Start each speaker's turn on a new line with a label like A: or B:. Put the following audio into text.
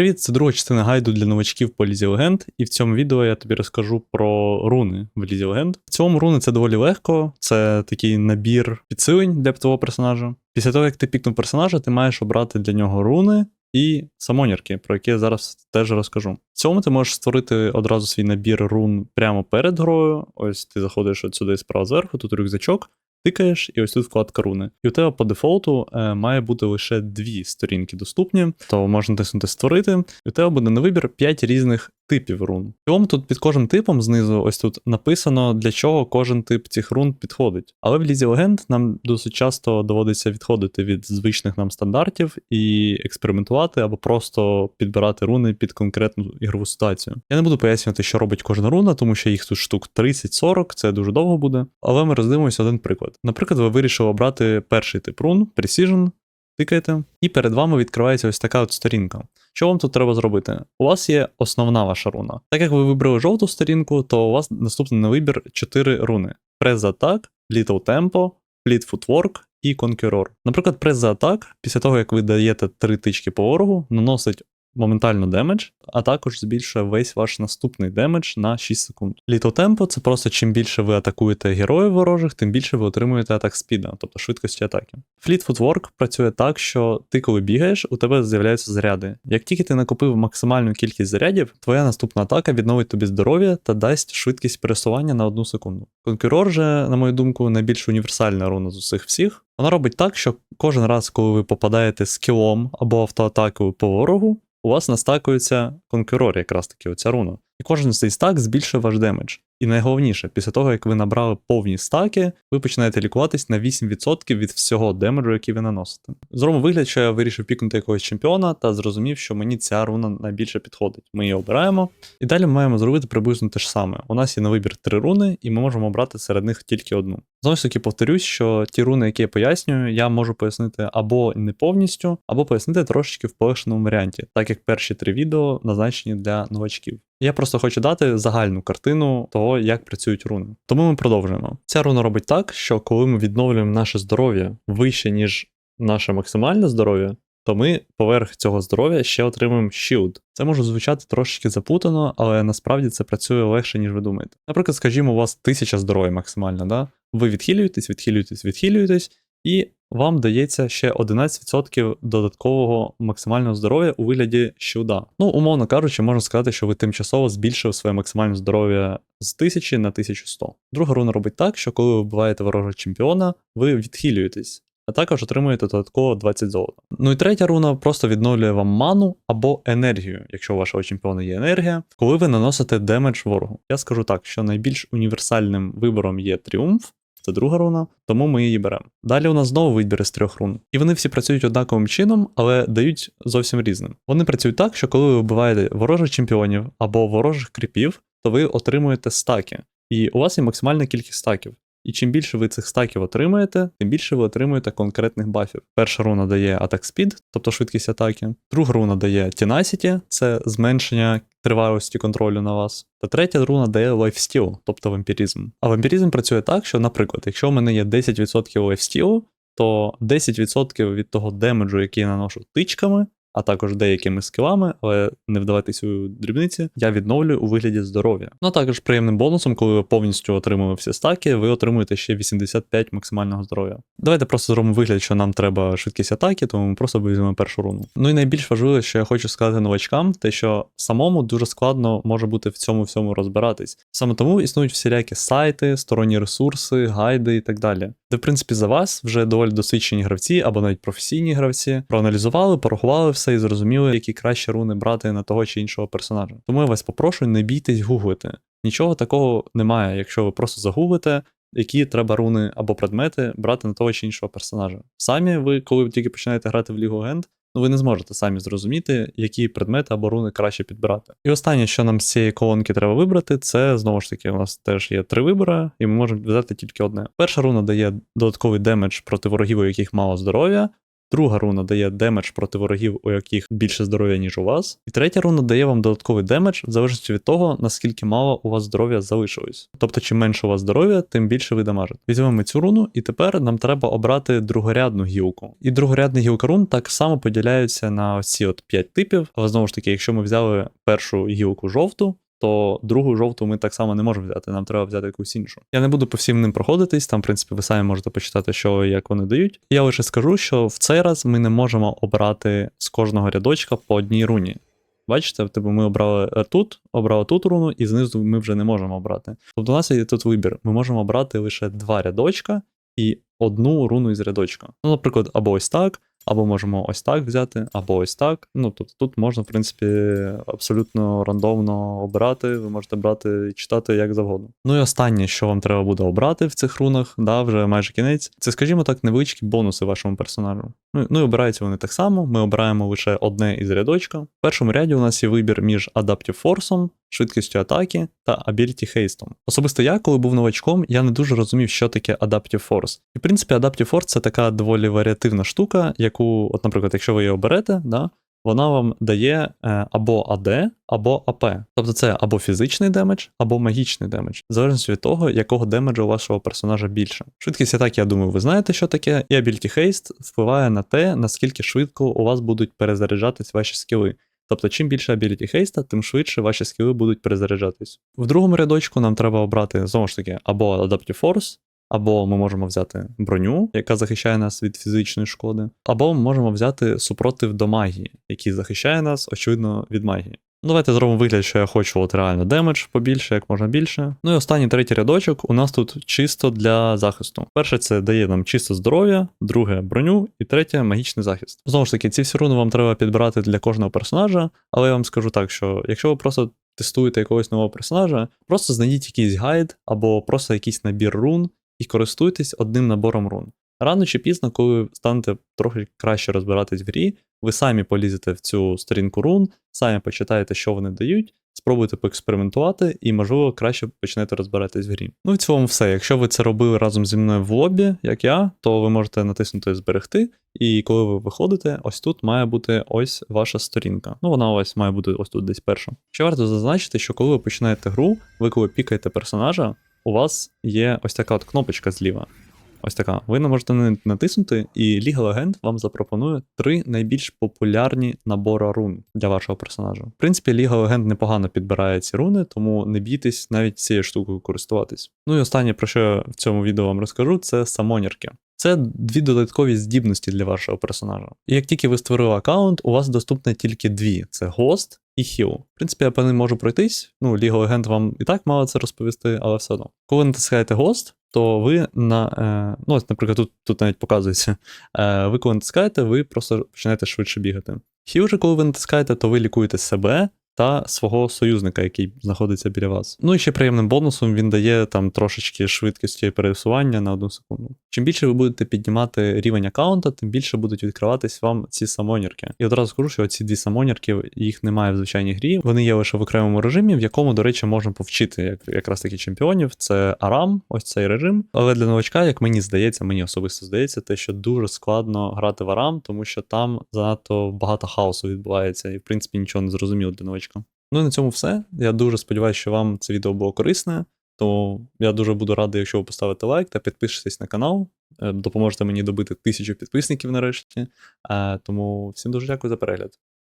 A: Привіт, це друга частина гайду для новачків по Лізі Легенд, і в цьому відео я тобі розкажу про руни в Лізі Легенд. В цілому руни це доволі легко, це такий набір підсилень для твого персонажа. Після того, як ти пікнув персонажа, ти маєш обрати для нього руни і самонірки, про які я зараз теж розкажу. В цьому ти можеш створити одразу свій набір рун прямо перед грою. Ось ти заходиш от сюди справа зверху, тут рюкзачок. Тикаєш, і ось тут вкладка руни. І у тебе по дефолту е, має бути лише дві сторінки доступні, то можна тиснути створити, і у тебе буде на вибір 5 різних типів рун. В цілому тут під кожним типом знизу ось тут написано, для чого кожен тип цих рун підходить. Але в Лізі Легенд нам досить часто доводиться відходити від звичних нам стандартів і експериментувати або просто підбирати руни під конкретну ігрову ситуацію. Я не буду пояснювати, що робить кожна руна, тому що їх тут штук 30-40, це дуже довго буде. Але ми роздивимося один приклад. Наприклад, ви вирішили обрати перший тип рун Precision, тикаєте, і перед вами відкривається ось така от сторінка. Що вам тут треба зробити? У вас є основна ваша руна. Так як ви вибрали жовту сторінку, то у вас наступний на вибір 4 руни: the Attack, Little Tempo, Fleet Footwork і Conqueror. Наприклад, Press за Attack, після того, як ви даєте 3 тички по ворогу, наносить моментально демедж, а також збільшує весь ваш наступний демедж на 6 секунд. Літо темпо це просто чим більше ви атакуєте героїв ворожих, тим більше ви отримуєте атак спіда, тобто швидкості атаки. Fleet Footwork працює так, що ти, коли бігаєш, у тебе з'являються заряди. Як тільки ти накопив максимальну кількість зарядів, твоя наступна атака відновить тобі здоров'я та дасть швидкість пересування на одну секунду. Конкурор же, на мою думку, найбільш універсальна руна з усіх всіх. Вона робить так, що кожен раз, коли ви попадаєте скілом або автоатакою по ворогу, у вас настакується конкурор, якраз таки оця руна. І кожен цей стак збільшує ваш демедж. І найголовніше, після того, як ви набрали повні стаки, ви починаєте лікуватись на 8% від всього демеджу, який ви наносите. Зробимо вигляд, що я вирішив пікнути якогось чемпіона та зрозумів, що мені ця руна найбільше підходить. Ми її обираємо. І далі ми маємо зробити приблизно те ж саме. У нас є на вибір три руни, і ми можемо обрати серед них тільки одну. Знову ж таки, повторюсь, що ті руни, які я пояснюю, я можу пояснити або не повністю, або пояснити трошечки в полегшеному варіанті, так як перші три відео назначені для новачків. Я просто хочу дати загальну картину того, як працюють руни. Тому ми продовжуємо. Ця руна робить так, що коли ми відновлюємо наше здоров'я вище, ніж наше максимальне здоров'я, то ми поверх цього здоров'я ще отримуємо shield. Це може звучати трошечки запутано, але насправді це працює легше, ніж ви думаєте. Наприклад, скажімо, у вас тисяча здоров'я максимально, да? ви відхилюєтесь, відхилюєтесь, відхилюєтесь, і вам дається ще 11% додаткового максимального здоров'я у вигляді щуда. Ну, умовно кажучи, можна сказати, що ви тимчасово збільшили своє максимальне здоров'я з 1000 на 1100. Друга руна робить так, що коли ви вбиваєте ворожого чемпіона, ви відхилюєтесь. А також отримуєте додатково 20 золота. Ну і третя руна просто відновлює вам ману або енергію, якщо у вашого чемпіона є енергія, коли ви наносите демедж ворогу. Я скажу так, що найбільш універсальним вибором є тріумф, це друга руна, тому ми її беремо. Далі у нас знову вибір з трьох рун. І вони всі працюють однаковим чином, але дають зовсім різним. Вони працюють так, що коли ви вбиваєте ворожих чемпіонів або ворожих кріпів, то ви отримуєте стаки. І у вас є максимальна кількість стаків. І чим більше ви цих стаків отримаєте, тим більше ви отримуєте конкретних бафів. Перша руна дає Attack Speed, тобто швидкість атаки. Друга руна дає Tenacity, це зменшення тривалості контролю на вас. Та третя руна дає Lifesteal, тобто вампіризм. А вампіризм працює так, що, наприклад, якщо в мене є 10% Lifesteal, то 10% від того демеджу, який я наношу тичками, а також деякими скілами, але не вдаватися у дрібниці, я відновлюю у вигляді здоров'я. Ну а також приємним бонусом, коли ви повністю отримали всі стаки, ви отримуєте ще 85 максимального здоров'я. Давайте просто зробимо вигляд, що нам треба швидкість атаки, тому ми просто візьмемо першу руну. Ну і найбільш важливе, що я хочу сказати новачкам, те, що самому дуже складно може бути в цьому всьому розбиратись. Саме тому існують всілякі сайти, сторонні ресурси, гайди і так далі. Де, в принципі, за вас вже доволі досвідчені гравці або навіть професійні гравці проаналізували, порахували все і зрозуміли, які краще руни брати на того чи іншого персонажа. Тому я вас попрошу, не бійтесь гуглити. Нічого такого немає, якщо ви просто загуглите, які треба руни або предмети брати на того чи іншого персонажа. Самі ви, коли тільки починаєте грати в Лігу Генд, ну ви не зможете самі зрозуміти, які предмети або руни краще підбирати. І останнє, що нам з цієї колонки треба вибрати, це знову ж таки, у нас теж є три вибори, і ми можемо взяти тільки одне. Перша руна дає додатковий демедж проти ворогів, у яких мало здоров'я. Друга руна дає демедж проти ворогів, у яких більше здоров'я, ніж у вас. І третя руна дає вам додатковий демедж, в залежності від того, наскільки мало у вас здоров'я залишилось. Тобто, чим менше у вас здоров'я, тим більше ви дамажите. Візьмемо цю руну, і тепер нам треба обрати другорядну гілку. І другорядна гілка рун так само поділяються на ці от 5 типів. Але знову ж таки, якщо ми взяли першу гілку жовту, то другу жовту ми так само не можемо взяти, нам треба взяти якусь іншу. Я не буду по всім ним проходитись, там, в принципі, ви самі можете почитати, що і як вони дають. Я лише скажу, що в цей раз ми не можемо обрати з кожного рядочка по одній руні. Бачите, типу ми обрали тут, обрали тут руну, і знизу ми вже не можемо обрати. Тобто у нас є тут вибір. Ми можемо обрати лише два рядочка і одну руну із рядочка. Ну, наприклад, або ось так, або можемо ось так взяти, або ось так. Ну, тобто тут можна, в принципі, абсолютно рандомно обирати. Ви можете брати і читати як завгодно. Ну і останнє, що вам треба буде обрати в цих рунах, да, вже майже кінець, це, скажімо так, невеличкі бонуси вашому персонажу. Ну, ну і обираються вони так само. Ми обираємо лише одне із рядочка. В першому ряді у нас є вибір між Adaptive Force, швидкістю атаки та Ability Haste. Особисто я, коли був новачком, я не дуже розумів, що таке Adaptive Force. І в принципі, Adaptive Force це така доволі варіативна штука, яку, от, наприклад, якщо ви її оберете, да, вона вам дає е, або АД, або АП. Тобто це або фізичний демедж, або магічний демедж, в залежності від того, якого демеджа у вашого персонажа більше. Швидкість атаки, я думаю, ви знаєте, що таке, і Ability Haste впливає на те, наскільки швидко у вас будуть перезаряджатись ваші скіли. Тобто, чим більше Ability хейста, тим швидше ваші скіли будуть перезаряджатись. В другому рядочку нам треба обрати знову ж таки або Adaptive Force, або ми можемо взяти броню, яка захищає нас від фізичної шкоди, або ми можемо взяти супротив до магії, який захищає нас, очевидно, від магії. Давайте зробимо вигляд, що я хочу от реально демедж побільше, як можна більше. Ну і останній третій рядочок у нас тут чисто для захисту. Перше, це дає нам чисто здоров'я, друге броню, і третє магічний захист. Знову ж таки, ці всі руни вам треба підбирати для кожного персонажа, але я вам скажу так, що якщо ви просто тестуєте якогось нового персонажа, просто знайдіть якийсь гайд або просто якийсь набір рун і користуйтесь одним набором рун. Рано чи пізно, коли станете трохи краще розбиратись в грі, ви самі полізете в цю сторінку рун, самі почитаєте, що вони дають, спробуйте поекспериментувати і, можливо, краще почнете розбиратись в грі. Ну в цілому все. Якщо ви це робили разом зі мною в лобі, як я, то ви можете натиснути Зберегти, і коли ви виходите, ось тут має бути ось ваша сторінка. Ну, вона ось має бути ось тут десь перша. Ще варто зазначити, що коли ви починаєте гру, ви коли пікаєте персонажа, у вас є ось така от кнопочка зліва. Ось така. Ви можете на натиснути, і Legal Agent вам запропонує три найбільш популярні набори рун для вашого персонажа. В принципі, Legal Agent непогано підбирає ці руни, тому не бійтесь навіть цією штукою користуватись. Ну і останнє, про що я в цьому відео вам розкажу, це самонірки. Це дві додаткові здібності для вашого персонажа. І як тільки ви створили аккаунт, у вас доступне тільки дві: це Ghost і хіл. В принципі, я по ним можу пройтись. Ну, Ліга Легенд вам і так мало це розповісти, але все одно. Коли натискаєте гост, то ви на. Е, ну, ось, наприклад, тут тут навіть показується. Е, ви коли натискаєте, ви просто починаєте швидше бігати. Хіл же, коли ви натискаєте, то ви лікуєте себе. Та свого союзника, який знаходиться біля вас. Ну і ще приємним бонусом він дає там трошечки швидкості пересування на одну секунду. Чим більше ви будете піднімати рівень аккаунта, тим більше будуть відкриватись вам ці самонірки. І одразу скажу, що ці дві самонірки їх немає в звичайній грі. Вони є лише в окремому режимі, в якому, до речі, можна повчити як, якраз таки чемпіонів. Це Арам, ось цей режим. Але для новачка, як мені здається, мені особисто здається, те, що дуже складно грати в Арам, тому що там занадто багато хаосу відбувається, і в принципі нічого не зрозуміло для новачка. Ну і на цьому все. Я дуже сподіваюся, що вам це відео було корисне. То я дуже буду радий, якщо ви поставите лайк та підпишетесь на канал. Допоможете мені добити тисячу підписників нарешті. Тому всім дуже дякую за перегляд.